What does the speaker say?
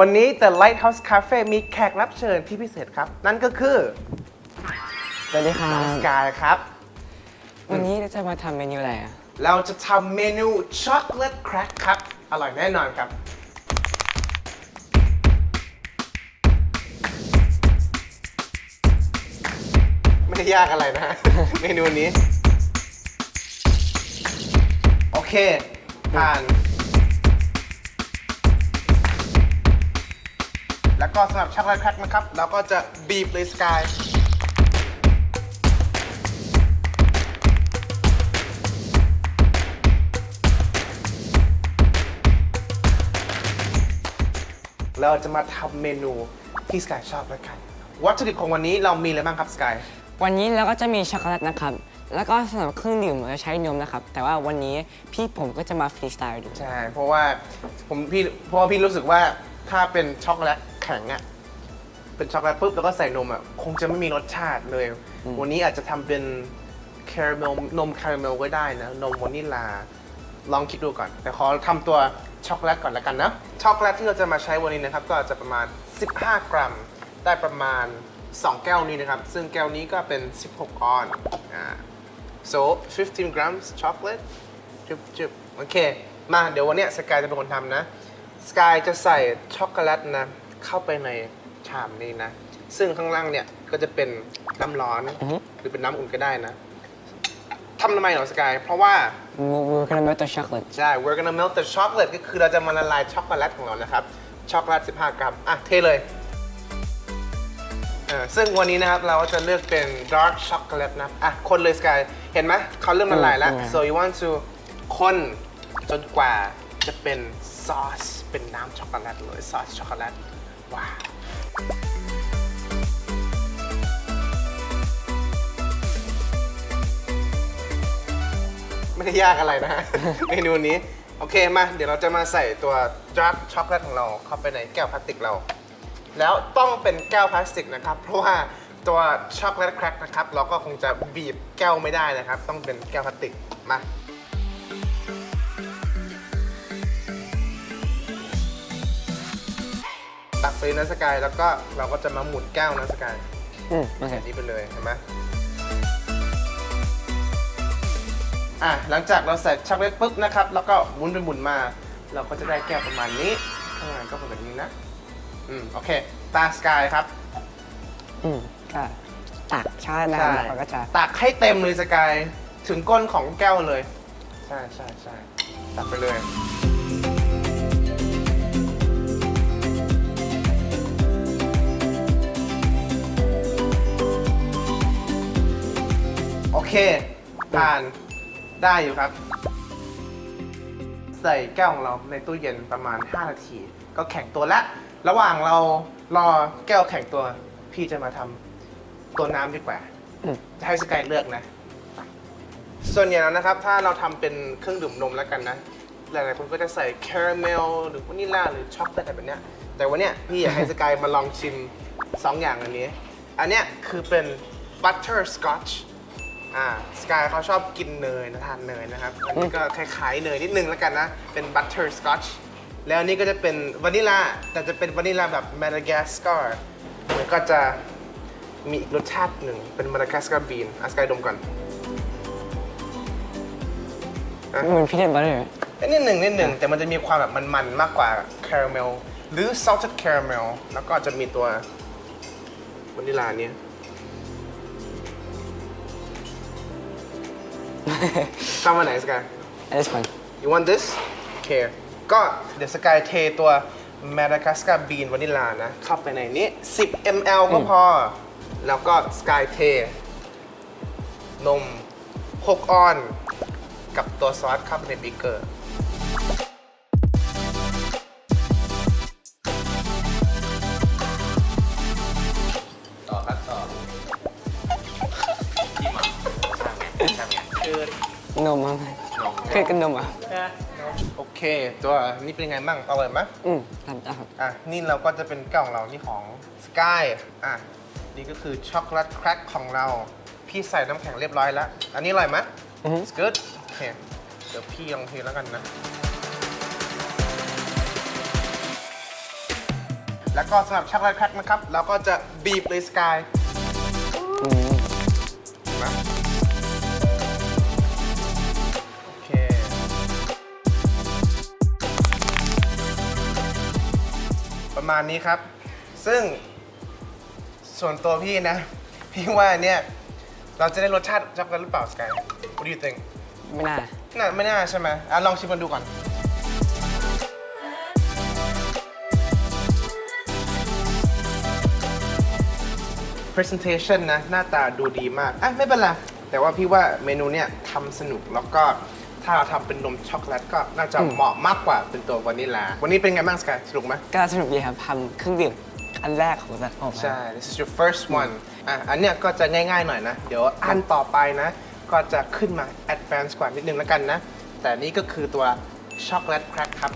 วันนี้ The Lighthouse Cafe มีแขกรับเชิญที่พิเศษครับ นั่นก็คือสวัสดีครัน้องบสกายครับ วันนี้เราจะมาทำเมนูอะไรอะ เราจะทำเมนูช็อกโกแลตแครกครับ อร่อยแน่นอนครับ ไม่ได้ยากอะไรนะ เมนูนี้ โอเคผ่าน ก็สำหรับช็อกโกแลตแครกนะครับเราก็จะบีบเลยสกายเราจะมาทำเมนูที่สกายชอบแล้วกัน วัตถุดิบของวันนี้เรามีอะไรบ้างครับสกายวันนี้เราก็จะมีช็อกโกแลตนะครับ แล้วก็สำหรับเครื่องดื่มเราจะใช้นมนะครับ แต่ว่าวันนี้พี่ผมก็จะมาฟรีสไตล์ดู ใช่ เพราะว่าผมพี่เพราะว่าพี่รู้สึกว่าถ้าเป็นช็อกโกแลต แข็งอะเป็นช็อกโกแลตปุ๊บแล้วก็ใส่นมอะคงจะไม่มีรสชาติเลย วันนี้อาจจะทำเป็นคาราเมลนมคาราเมลก็ได้นะ นมวานิลลาลองคิดดูก่อน แต่ขอทำตัวช็อกโกแลตก่อนแล้วกันนะ ช็อกโกแลตที่เราจะมาใช้วันนี้นะครับ ก็จะประมาณ 15 กรัม ได้ประมาณ 2 แก้วนี้นะครับ ซึ่งแก้วนี้ก็เป็น 16 ออนอ่า so 15 grams chocolate จุบจุบโอเค มาเดี๋ยววันเนี้ยสกายจะเป็นคนทำนะ สกายจะใส่ช็อกโกแลตนะ เข้าไปในชามนี้นะ ซึ่งข้างล่างเนี่ยก็จะเป็นน้ำร้อน อือฮึ หรือเป็นน้ำอุ่นก็ได้นะทำทำไมเหรอสกาย เพราะว่า We're gonna melt the chocolate ใช่ we're gonna melt the chocolate ก็คือเราจะมาละลายช็อกโกแลตของเรานะครับ ช็อกโกแลต 15 กรัม อะ เทเลยเออซึ่งวันนี้นะครับ เราก็จะเลือกเป็น dark chocolate นะ อะ คนเลยสกาย เห็นไหม เขาเริ่มละลายแล้ว อืม so you want to คนจนกว่าจะเป็นซอส เป็นน้ำช็อกโกแลตเลย ซอสช็อกโกแลต ว้าไม่ได้ยากอะไรนะฮะ เมนูนี้ โอเคมา เดี๋ยวเราจะมาใส่ตัวดร์กช็อกโกแลตของเราเข้าไปในแก้วพลาสติกเรา แล้วต้องเป็นแก้วพลาสติกนะครับ เพราะว่าตัวช็อกโกแลตแครกนะครับ เราก็คงจะบีบแก้วไม่ได้นะครับ ต้องเป็นแก้วพลาสติกมา ตักไปนะสกายแล้วก็เราก็จะมาหมุนแก้วนะสกายอืมโอเคแบบนี้ไปเลยเห็นไหมอะหลังจากเราใส่ช็อกโกแลตปุ๊บนะครับ แล้วก็หมุนไปหมุนมา เราก็จะได้แก้วประมาณนี้ข้างในก็เป็นแบบนี้นะ อืมโอเค ตาสกายครับ อืมก็ตักช้อนนะครับแล้วเราก็จะตักให้เต็มเลยสกาย ถึงก้นของแก้วเลย ใช่ใช่ใช่ตักไปเลย เคผ่านได้อยู่ครับ ใส่แก้วของเราในตู้เย็นประมาณ 5 นาที ก็แข็งตัวแล้ว ระหว่างเรารอแก้วแข็งตัว พี่จะมาทำตัวน้ำดีกว่า อืม จะให้สกายเลือกนะ ส่วนใหญ่แล้วนะครับ ถ้าเราทำเป็นเครื่องดื่มนมแล้วกันนะ หลายๆคนก็จะใส่คาราเมลหรือวานิลลาหรือช็อกโกแลตอะไรแบบเนี้ย แต่วันเนี้ยพี่อยากให้ สกายมาลองชิม 2 อย่างอันนี้ อันเนี้ยคือเป็นบัตเต อร์สกอตช์อ่าสกายเขาชอบกินเนยนะทานเนยนะครับ อันนี้ก็คล้ายๆเนยนิดนึงแล้วกันนะ เป็นบัตเตอร์สกอตช์แล้วอันนี้ก็จะเป็นวานิลลาแต่จะเป็นวานิลลาแบบมาดากัสการ์มันก็จะมีอีกรสชาติหนึ่งเป็นมาดากัสการ์บีนอะสกายดมก่อนเหมือนพีนัทบัตเตอร์นิดหนึ่งนิดหนึ่งแต่มันจะมีความแบบมันๆมากกว่าคาราเมลหรือ salted caramel แล้วก็จะมีตัววานิลลาเนี่ย ชอบมาไหนสกาย this one you want this โอเคก็เดี๋ยวสกายเทตัว Madagascar bean วานิลลานะ เข้าไปในนี้ 10 ml ก็พอ แล้วก็สกายเท นม 6 ออน กับตัวซอสเข้าไปในบิ๊กเกอร์ นมครับนมเคยกินนมอะโอเค ตัวนี้เป็นไงบ้างอร่อยไหมอืมทำได้ครับอะนี่เราก็จะเป็นแก้วของเรานี่ของสกายอะนี่ก็คือช็อกโกแลตแครกของเรา พี่ใส่น้ำแข็งเรียบร้อยแล้ว อันนี้อร่อยไหมอือฮึ It's good โอเคเดี๋ยวพี่ลองเทแล้วกันนะ แล้วก็สำหรับช็อกโกแลตแครกนะครับ เราก็จะบีบเลยสกาย อืม ประมาณนี้ครับ ซึ่งส่วนตัวพี่นะ พี่ว่าเนี่ย เราจะได้รสชาติช็อกโกแลตหรือเปล่าสกาย What do you think ไม่น่า น่าไม่น่าใช่ไหมอะลองชิมกันดูก่อน presentation นะ หน้าตาดูดีมาก อะ ไม่เป็นไร แต่ว่าพี่ว่าเมนูเนี่ยทำสนุกแล้วก็ ถ้าเราทำเป็นนมช็อกโกแลตก็น่าจะอืมเหมาะมากกว่าเป็นตัววานิลลา วันนี้เป็นไงบ้างสกายสนุกไหมก็สนุกดีครับทำเครื่องดื่มอันแรกของสัตว์ผมครับใช่ this is your first one อะอันเนี้ยก็จะง่ายๆหน่อยนะ เดี๋ยวอันต่อไปนะ ก็จะขึ้นมา advanced กว่านิดนึงแล้วกันนะ แต่นี่ก็คือตัวช็อกโกแลตแครกครับ